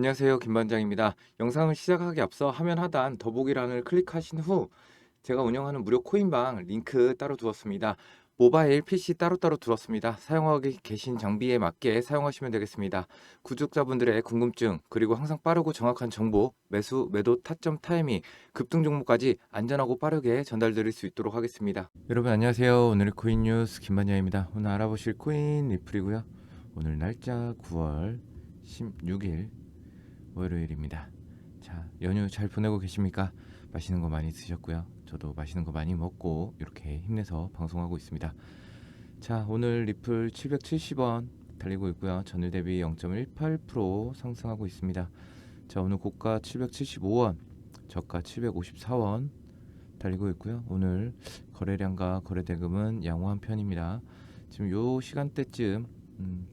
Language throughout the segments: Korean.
안녕하세요. 김반장입니다. 영상을 시작하기 앞서 화면 하단 더보기란을 클릭하신 후 제가 운영하는 무료 코인방 링크 따로 두었습니다. 모바일, PC 따로따로 두었습니다. 사용하고 계신 장비에 맞게 사용하시면 되겠습니다. 구독자분들의 궁금증, 그리고 항상 빠르고 정확한 정보, 매수, 매도, 타점, 타이밍, 급등 종목까지 안전하고 빠르게 전달드릴 수 있도록 하겠습니다. 여러분 안녕하세요. 오늘의 코인 뉴스 김반장입니다. 오늘 알아보실 코인 리플이고요. 오늘 날짜 9월 16일 월요일입니다. 자, 연휴 잘 보내고 계십니까? 맛있는 거 많이 드셨고요. 저도 맛있는 거 많이 먹고 이렇게 힘내서 방송하고 있습니다. 자, 오늘 리플 770원 달리고 있고요. 전일 대비 0.18% 상승하고 있습니다. 자, 오늘 고가 775원, 저가 754원 달리고 있고요. 오늘 거래량과 거래 대금은 양호한 편입니다. 지금 요 시간대쯤 음,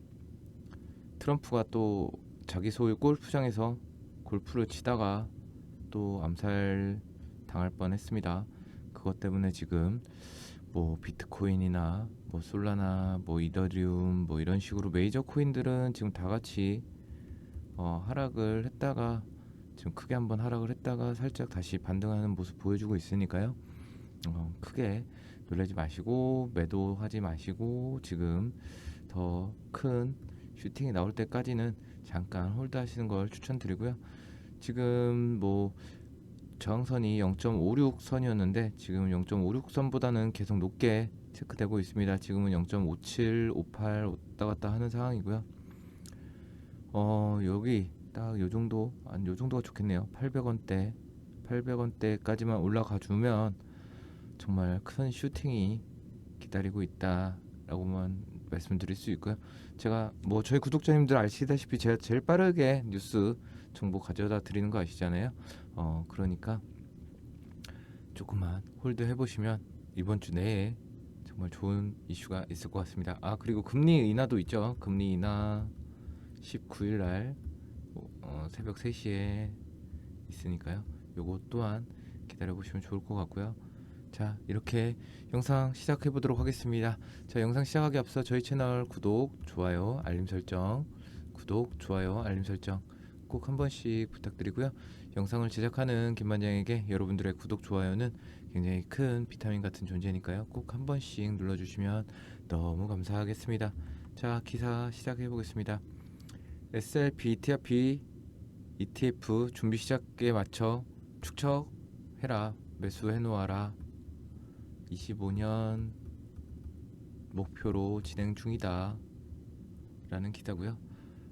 트럼프가 또 자기 소유 골프장에서 골프를 치다가 또 암살 당할 뻔했습니다. 그것 때문에 지금 뭐 비트코인이나 뭐 솔라나 뭐 이더리움 뭐 이런 식으로 메이저 코인들은 지금 다 같이 어, 하락을 했다가 지금 크게 한번 하락을 했다가 살짝 다시 반등하는 모습 보여주고 있으니까요. 어, 크게 놀라지 마시고 매도하지 마시고 지금 더 큰 슈팅이 나올 때까지는 잠깐 홀드 하시는 걸 추천드리고요. 지금 뭐 저항선이 0.56선이었는데 지금 0.56선보다는 계속 높게 체크되고 있습니다. 지금은 0.57, 58 왔다 갔다 하는 상황이고요. 어 여기 딱 요 정도 안 요 정도가 좋겠네요. 800원대 800원대까지만 올라가 주면 정말 큰 슈팅이 기다리고 있다라고만 말씀드릴 수 있고요. 제가 뭐 저희 구독자님들 아시다시피 제가 제일 빠르게 뉴스 정보 가져다 드리는 거 아시잖아요. 어 그러니까 조금만 홀드 해보시면 이번 주 내에 정말 좋은 이슈가 있을 것 같습니다. 아 그리고 금리 인하도 있죠. 금리 인하 19일 날 어, 새벽 3시에 있으니까요. 요거 또한 기다려 보시면 좋을 것 같고요. 자 이렇게 영상 시작해 보도록 하겠습니다. 자 영상 시작하기 앞서 저희 채널 구독 좋아요 알림 설정. 구독 좋아요 알림 설정 꼭 한 번씩 부탁드리고요. 영상을 제작하는 김반장에게 여러분들의 구독 좋아요는 굉장히 큰 비타민 같은 존재니까요. 꼭 한 번씩 눌러주시면 너무 감사하겠습니다. 자 기사 시작해 보겠습니다. SLP ETF ETF 준비 시작에 맞춰 축척해라 매수해 놓아라 25년 목표로 진행 중이다. 라는 기사고요.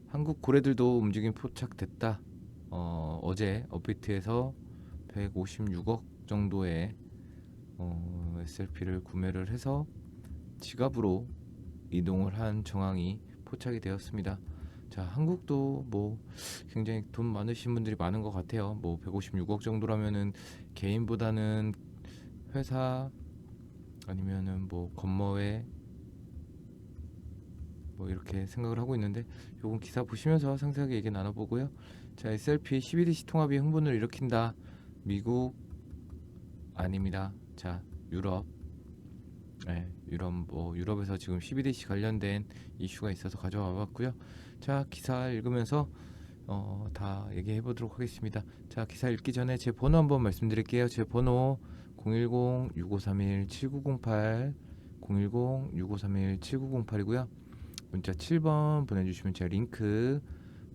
한국 고래들도 움직임 포착됐다. 어, 어제 업비트에서 156억 정도의 어, SLP를 구매를 해서 지갑으로 이동을 한 정황이 포착이 되었습니다. 자 한국도 뭐 굉장히 돈 많으신 분들이 많은 것 같아요. 뭐 156억 정도라면은 개인보다는 회사 아니면은 뭐 건머회 뭐 이렇게 생각을 하고 있는데 요건 기사 보시면서 상세하게 얘기 나눠보고요. 자 SLP 12DC 통합이 흥분을 일으킨다. 미국 아닙니다. 자 유럽 네, 유럽 뭐 유럽에서 지금 12DC 관련된 이슈가 있어서 가져와 봤고요. 자 기사 읽으면서 어, 다 얘기해 보도록 하겠습니다. 자 기사 읽기 전에 제 번호 한번 말씀드릴게요. 제 번호 010-6531-7908 010-6531-7908이고요. 문자 7번 보내주시면 제가 링크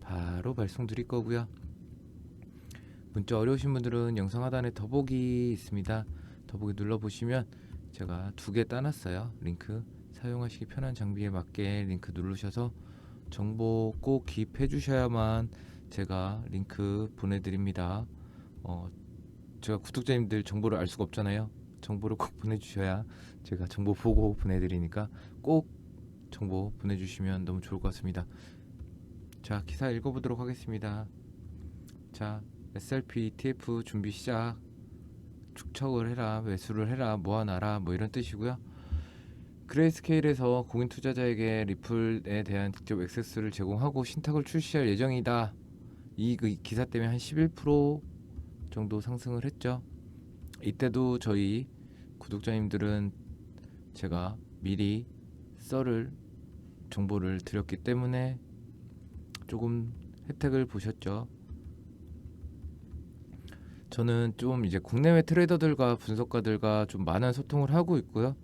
바로 발송 드릴 거고요. 문자 어려우신 분들은 영상 하단에 더보기 있습니다. 더보기 눌러보시면 제가 두 개 따놨어요. 링크 사용하시기 편한 장비에 맞게 링크 누르셔서 정보 꼭 기입해 주셔야만 제가 링크 보내드립니다. 어, 제가 구독자님들 정보를 알 수가 없잖아요. 정보를 꼭 보내주셔야 제가 정보 보고 보내드리니까 꼭 정보 보내주시면 너무 좋을 것 같습니다. 자 기사 읽어보도록 하겠습니다. 자 SLP ETF 준비 시작 축척을 해라 매수를 해라 모아놔라 뭐 이런 뜻이고요. 그레이스케일에서 공인 투자자에게 리플에 대한 직접 액세스를 제공하고 신탁을 출시할 예정이다. 이그 기사 때문에 한 11% 정도 상승을 했죠. 이때도 저희 구독자님들은 제가 미리 썰을 정보를 드렸기 때문에 조금 혜택을 보셨죠. 저는 좀 이제 국내외 트레이더들과 분석가들과 좀 많은 소통을 하고 있고요.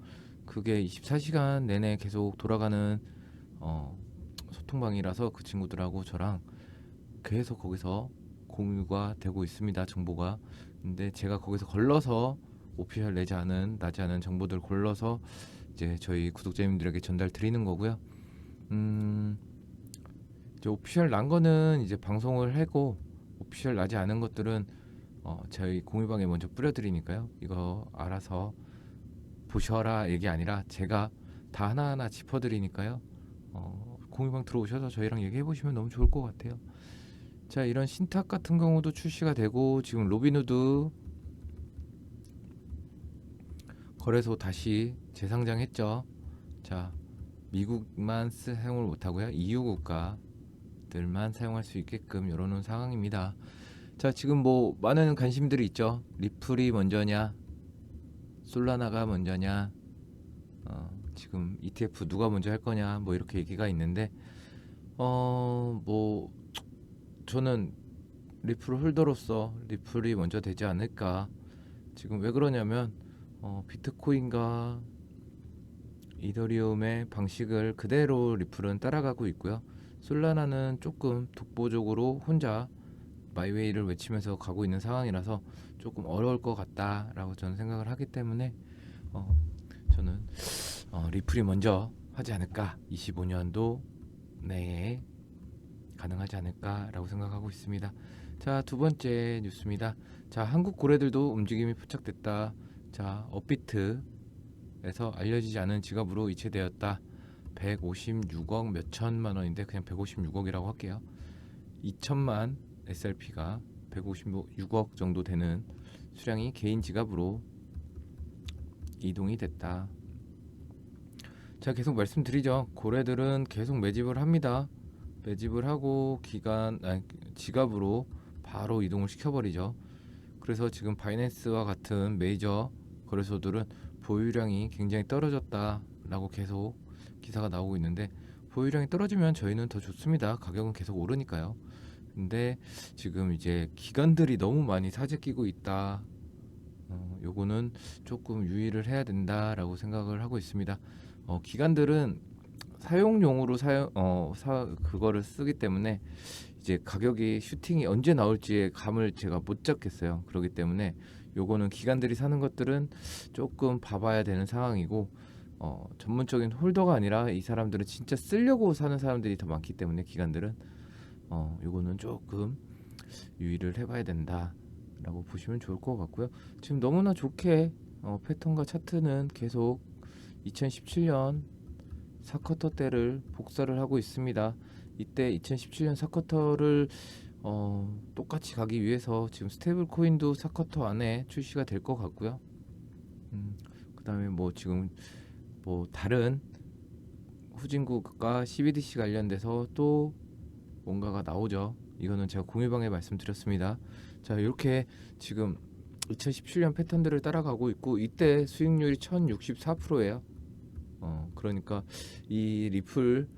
그게 24시간 내내 계속 돌아가는 어, 소통방이라서 그 친구들하고 저랑 계속 거기서 공유가 되고 있습니다. 정보가. 근데 제가 거기서 걸러서 오피셜 내지 않은 나지 않은 정보들 골라서 이제 저희 구독자님들에게 전달 드리는 거고요. 음, 이제 오피셜 난 거는 이제 방송을 하고 오피셜 나지 않은 것들은 어, 저희 공유방에 먼저 뿌려드리니까요. 이거 알아서 보셔라 얘기 아니라 제가 다 하나하나 짚어드리니까요. 어, 공유방 들어오셔서 저희랑 얘기해 보시면 너무 좋을 것 같아요. 자 이런 신탁 같은 경우도 출시가 되고 지금 로빈후드 거래소 다시 재상장했죠. 자 미국만 사용을 못하고요. EU 국가들만 사용할 수 있게끔 열어놓은 상황입니다. 자 지금 뭐 많은 관심들이 있죠. 리플이 먼저냐, 솔라나가 먼저냐, 어, 지금 ETF 누가 먼저 할 거냐, 뭐 이렇게 얘기가 있는데, 어, 뭐 저는 리플 홀더로서 리플이 먼저 되지 않을까. 지금 왜 그러냐면 어, 비트코인과 이더리움의 방식을 그대로 리플은 따라가고 있고요. 솔라나는 조금 독보적으로 혼자 마이웨이를 외치면서 가고 있는 상황이라서 조금 어려울 것 같다라고 저는 생각을 하기 때문에 어, 저는 어, 리플이 먼저 하지 않을까 25년도 내에 가능하지 않을까라고 생각하고 있습니다. 자, 두 번째 뉴스입니다. 자, 한국 고래들도 움직임이 포착됐다. 자, 업비트에서 알려지지 않은 지갑으로 이체되었다. 156억 몇 천만 원인데 그냥 156억이라고 할게요. 2천만 SRP가 156억 정도 되는 수량이 개인 지갑으로 이동이 됐다. 자, 계속 말씀드리죠. 고래들은 계속 매집을 합니다. 매집을 하고 기간 아니, 지갑으로 바로 이동을 시켜버리죠. 그래서 지금 바이낸스와 같은 메이저 거래소들은 보유량이 굉장히 떨어졌다라고 계속 기사가 나오고 있는데 보유량이 떨어지면 저희는 더 좋습니다. 가격은 계속 오르니까요. 근데 지금 이제 기관들이 너무 많이 사재 끼고 있다. 어, 요거는 조금 유의를 해야 된다라고 생각을 하고 있습니다. 어, 기관들은 사용용으로 사용 어, 사, 그거를 쓰기 때문에 이제 가격이 슈팅이 언제 나올지의 감을 제가 못 잡겠어요. 그렇기 때문에 요거는 기관들이 사는 것들은 조금 봐봐야 되는 상황이고 어, 전문적인 홀더가 아니라 이 사람들은 진짜 쓰려고 사는 사람들이 더 많기 때문에 기관들은 어, 요거는 조금 유의를 해봐야 된다라고 보시면 좋을 것 같고요. 지금 너무나 좋게 어, 패턴과 차트는 계속 2017년 사커터 때를 복사를 하고 있습니다. 이때 2017년 사커터를 어, 똑같이 가기 위해서 지금 스테이블 코인도 사커터 안에 출시가 될 것 같고요. 음, 그다음에 뭐 지금 뭐 다른 후진국과 CBDC 관련돼서 또 뭔가가 나오죠. 이거는 제가 공유방에 말씀드렸습니다. 자, 이렇게 지금 2017년 패턴들을 따라가고 있고 이때 수익률이 1064%예요. 어, 그러니까 이 리플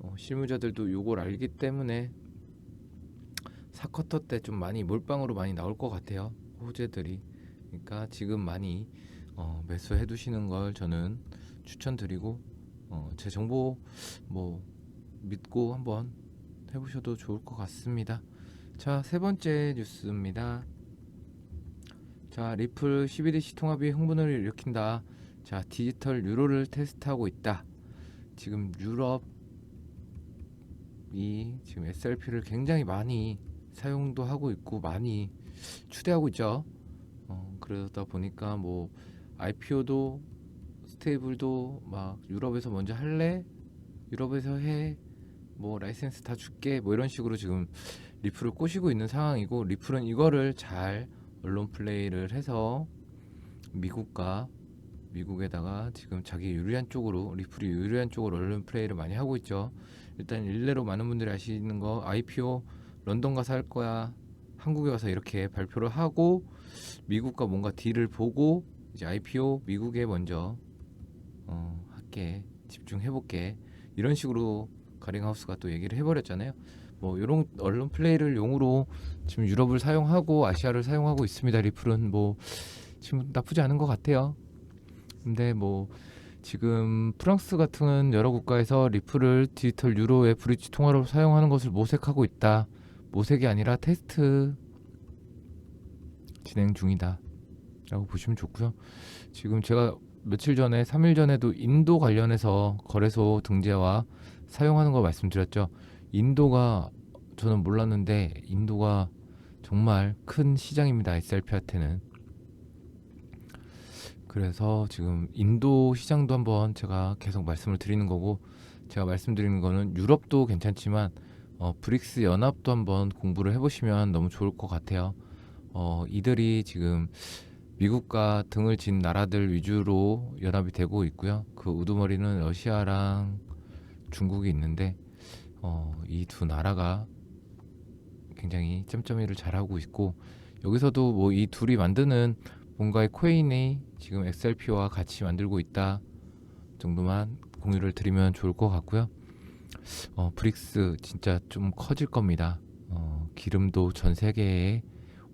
어, 실무자들도 요걸 알기 때문에 사커터 때 좀 많이 몰빵으로 많이 나올 것 같아요. 호재들이. 그러니까 지금 많이 어, 매수해 두시는 걸 저는 추천드리고 어, 제 정보 뭐 믿고 한번 해보셔도 좋을 것 같습니다. 자, 세 번째 뉴스입니다. 자, 리플 CBDC 통합이 흥분을 일으킨다. 자, 디지털 유로를 테스트하고 있다. 지금 유럽이 지금 SRP를 굉장히 많이 사용도 하고 있고 많이 추대하고 있죠. 어, 그러다 보니까 뭐 IPO도 스테이블도 막 유럽에서 먼저 할래? 유럽에서 해? 뭐 라이센스 다 줄게? 뭐 이런 식으로 지금 리플을 꼬시고 있는 상황이고 리플은 이거를 잘 언론 플레이를 해서 미국과 미국에다가 지금 자기 유리한 쪽으로 리플이 유리한 쪽으로 언론 플레이를 많이 하고 있죠. 일단 일례로 많은 분들이 아시는 거 IPO 런던 가서 할 거야. 한국에 와서 이렇게 발표를 하고 미국과 뭔가 딜을 보고 이제 IPO 미국에 먼저 어, 할게 집중해 볼게 이런 식으로 가링하우스가 또 얘기를 해버렸잖아요. 뭐 요런 언론 플레이를 용으로 지금 유럽을 사용하고 아시아를 사용하고 있습니다. 리플은 뭐 지금 나쁘지 않은 것 같아요. 근데 뭐 지금 프랑스 같은 여러 국가에서 리플을 디지털 유로의 브릿지 통화로 사용하는 것을 모색하고 있다. 모색이 아니라 테스트 진행 중이다. 라고 보시면 좋고요. 지금 제가 며칠 전에 3일 전에도 인도 관련해서 거래소 등재와 사용하는 거 말씀드렸죠. 인도가 저는 몰랐는데 인도가 정말 큰 시장입니다. SLP한테는. 그래서 지금 인도 시장도 한번 제가 계속 말씀을 드리는 거고 제가 말씀드리는 거는 유럽도 괜찮지만 어, 브릭스 연합도 한번 공부를 해보시면 너무 좋을 것 같아요. 어, 이들이 지금 미국과 등을 진 나라들 위주로 연합이 되고 있고요. 그 우두머리는 러시아랑 중국이 있는데 어, 이 두 나라가 굉장히 짬짬이를 잘하고 있고 여기서도 뭐 이 둘이 만드는 뭔가의 코인이 지금 XRP와 같이 만들고 있다 정도만 공유를 드리면 좋을 것 같고요. 어, 브릭스 진짜 좀 커질 겁니다. 어, 기름도 전 세계의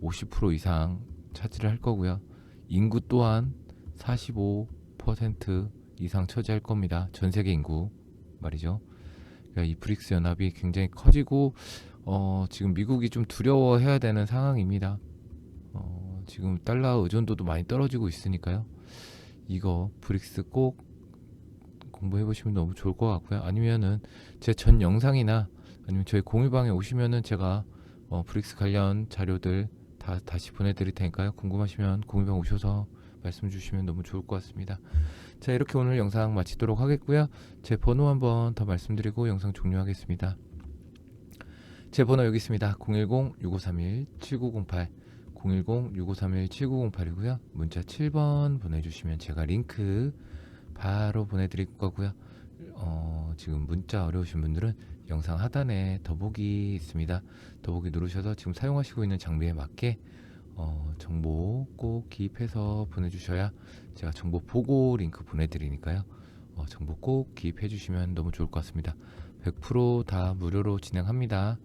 50% 이상 차지를 할 거고요. 인구 또한 45% 이상 차지할 겁니다. 전 세계 인구 말이죠. 그러니까 이 브릭스 연합이 굉장히 커지고 어, 지금 미국이 좀 두려워해야 되는 상황입니다. 어, 지금 달러 의존도도 많이 떨어지고 있으니까요. 이거 브릭스 꼭 공부해 보시면 너무 좋을 것 같고요. 아니면은 제 전 영상이나 아니면 저희 공유방에 오시면은 제가 어, 브릭스 관련 자료들 다 다시 보내드릴 테니까요. 궁금하시면 공유방 오셔서 말씀 주시면 너무 좋을 것 같습니다. 자 이렇게 오늘 영상 마치도록 하겠고요. 제 번호 한번 더 말씀드리고 영상 종료하겠습니다. 제 번호 여기 있습니다. 010-6531-7908 010-6531-7908이고요. 문자 7번 보내주시면 제가 링크 바로 보내드릴 거고요. 어, 지금 문자 어려우신 분들은 영상 하단에 더보기 있습니다. 더보기 누르셔서 지금 사용하시고 있는 장비에 맞게 어, 정보 꼭 기입해서 보내주셔야 제가 정보 보고 링크 보내드리니까요. 어, 정보 꼭 기입해 주시면 너무 좋을 것 같습니다. 100%다 무료로 진행합니다.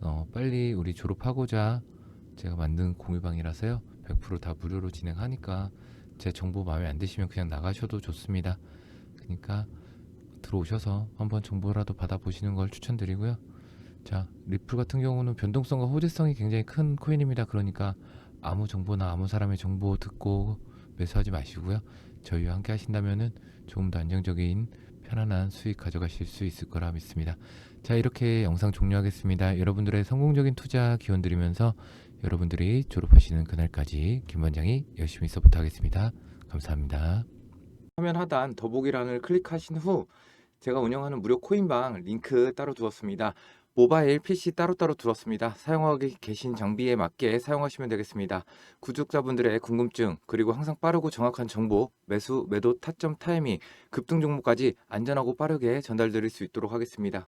어, 빨리 우리 졸업하고자 제가 만든 공유방이라서요. 100%다 무료로 진행하니까 제 정보 마음에 안 드시면 그냥 나가셔도 좋습니다. 그러니까 들어오셔서 한번 정보라도 받아보시는 걸 추천드리고요. 자, 리플 같은 경우는 변동성과 호재성이 굉장히 큰 코인입니다. 그러니까 아무 정보나 아무 사람의 정보 듣고 매수하지 마시고요. 저희와 함께 하신다면은 조금 더 안정적인 편안한 수익 가져가실 수 있을 거라 믿습니다. 자, 이렇게 영상 종료하겠습니다. 여러분들의 성공적인 투자 기원 드리면서 여러분들이 졸업하시는 그날까지 김 원장이 열심히 서포트 하겠습니다. 감사합니다. 화면 하단 더보기란을 클릭하신 후 제가 운영하는 무료 코인방 링크 따로 두었습니다. 모바일, PC 따로따로 두었습니다. 사용하고 계신 장비에 맞게 사용하시면 되겠습니다. 구독자분들의 궁금증, 그리고 항상 빠르고 정확한 정보, 매수, 매도, 타점, 타이밍, 급등 종목까지 안전하고 빠르게 전달드릴 수 있도록 하겠습니다.